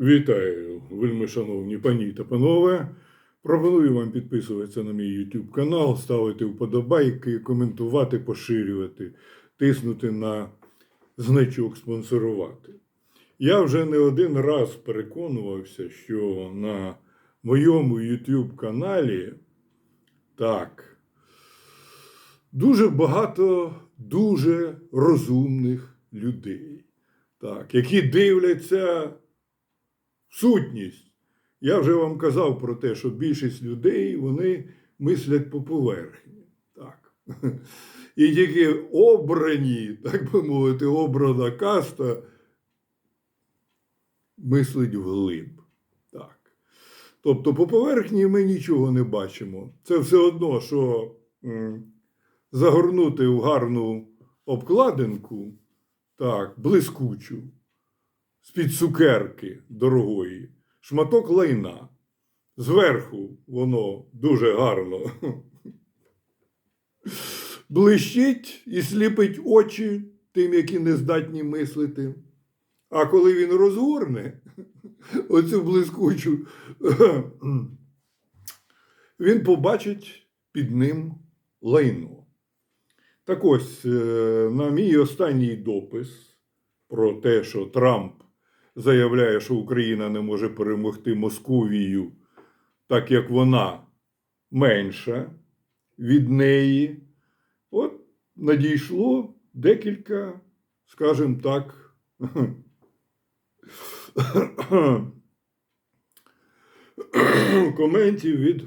Вітаю, вельми шановні пані та панове. Пропоную вам підписуватися на мій YouTube канал, ставити вподобайки, коментувати, поширювати, тиснути на значок спонсорувати. Я вже не один раз переконувався, що на моєму YouTube каналі так дуже багато дуже розумних людей, так, які дивляться сутність. Я вже вам казав про те, що більшість людей вони мислять по поверхні. Так. І тільки обрані, так би мовити, обрана каста мислить вглиб. Так. Тобто, по поверхні ми нічого не бачимо. Це все одно, що загорнути в гарну обкладинку, так, блискучу, з-під цукерки дорогої, шматок лайна. Зверху воно дуже гарно блищить і сліпить очі тим, які не здатні мислити. А коли він розгорне оцю блискучу, він побачить під ним лайно. Так ось, е, на мій останній допис про те, що Трамп заявляє, що Україна не може перемогти Московію, так як вона менша від неї, от надійшло декілька, скажімо так, коментів від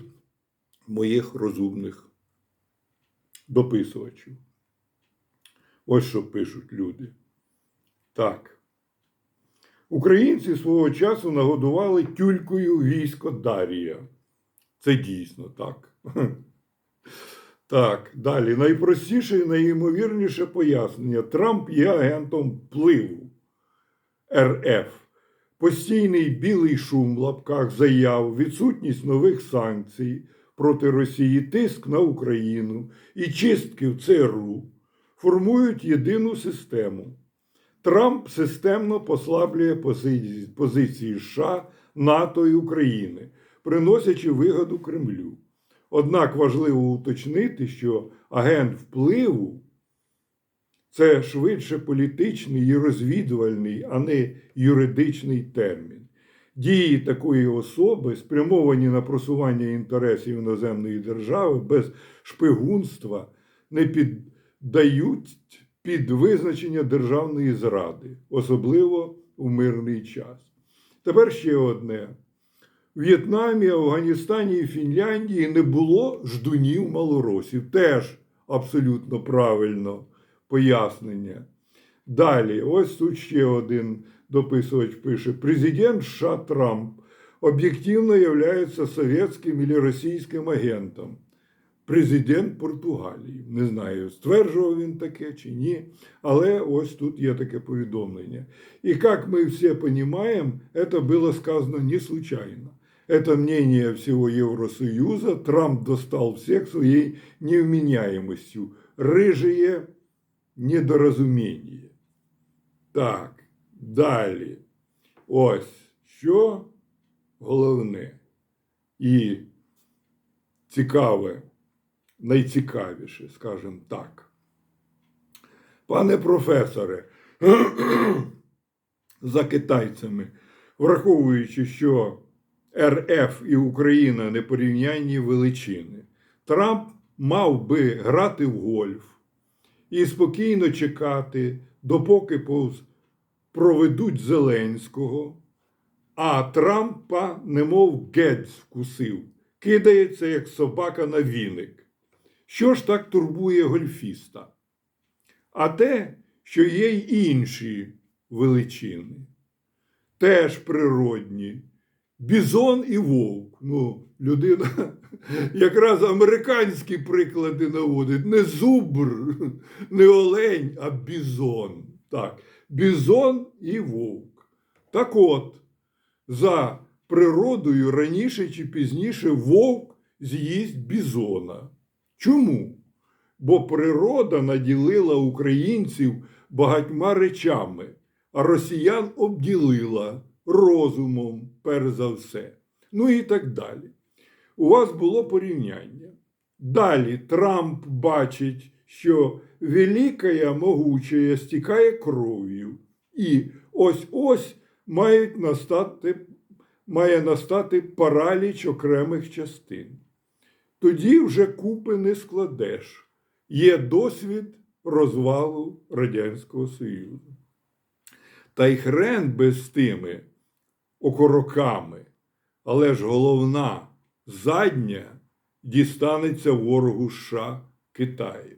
моїх розумних дописувачів. Ось що пишуть люди. Так. Українці свого часу нагодували тюлькою військо Дарія. Це дійсно так. Так, далі. Найпростіше і найімовірніше пояснення. Трамп є агентом впливу РФ. Постійний білий шум в лапках заяв, відсутність нових санкцій проти Росії, тиск на Україну і чистки в ЦРУ формують єдину систему. Трамп системно послаблює позиції, США, НАТО і України, приносячи вигоду Кремлю. Однак важливо уточнити, що агент впливу це швидше політичний і розвідувальний, а не юридичний термін. Дії такої особи, спрямовані на просування інтересів іноземної держави без шпигунства, не піддають під визначення державної зради, особливо у мирний час. Тепер ще одне. В В'єтнамі, Афганістані і Фінляндії не було ждунів малоросів. Теж абсолютно правильно пояснення. Далі, ось тут ще один дописувач пише: президент США Трамп об'єктивно є совєтським і російським агентом. Президент Португалії. Не знаю, стверджував він таке чи ні, але ось тут є таке повідомлення. І як ми всі розуміємо, це було сказано не случайно. Это мнение всего Евросоюза. Трамп достал всех своей невменяемостью. Рыжие недоразуміння. Так, далі. Ось що головне і цікаве, найцікавіше, скажімо так. Пане професоре, за китайцями, враховуючи, що РФ і Україна непорівнянні величини, Трамп мав би грати в гольф і спокійно чекати, допоки проведуть Зеленського, а Трампа, немов гець вкусив, кидається, як собака на віник. Що ж так турбує гольфіста? А те, що є й інші величини, теж природні. Бізон і вовк. Ну, людина якраз американські приклади наводить. Не зубр, не олень, а бізон. Так, бізон і вовк. Так от, за природою раніше чи пізніше вовк з'їсть бізона. Чому? Бо природа наділила українців багатьма речами, а росіян обділила розумом, перш за все. Ну і так далі. У вас було порівняння. Далі Трамп бачить, що великая могучая стікає кров'ю, і ось-ось мають настати, має настати параліч окремих частин. Тоді вже купи не складеш. Є досвід розвалу Радянського Союзу. Та й хрен без тими окороками, але ж головна задня дістанеться ворогу США Китаю.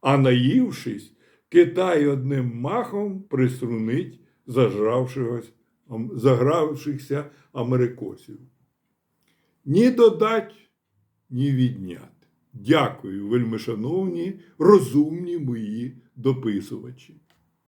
А наївшись, Китай одним махом зажравшогось- загравшихся америкосів. Ні додать, ні відняти. Дякую, вельмишановні, розумні мої дописувачі.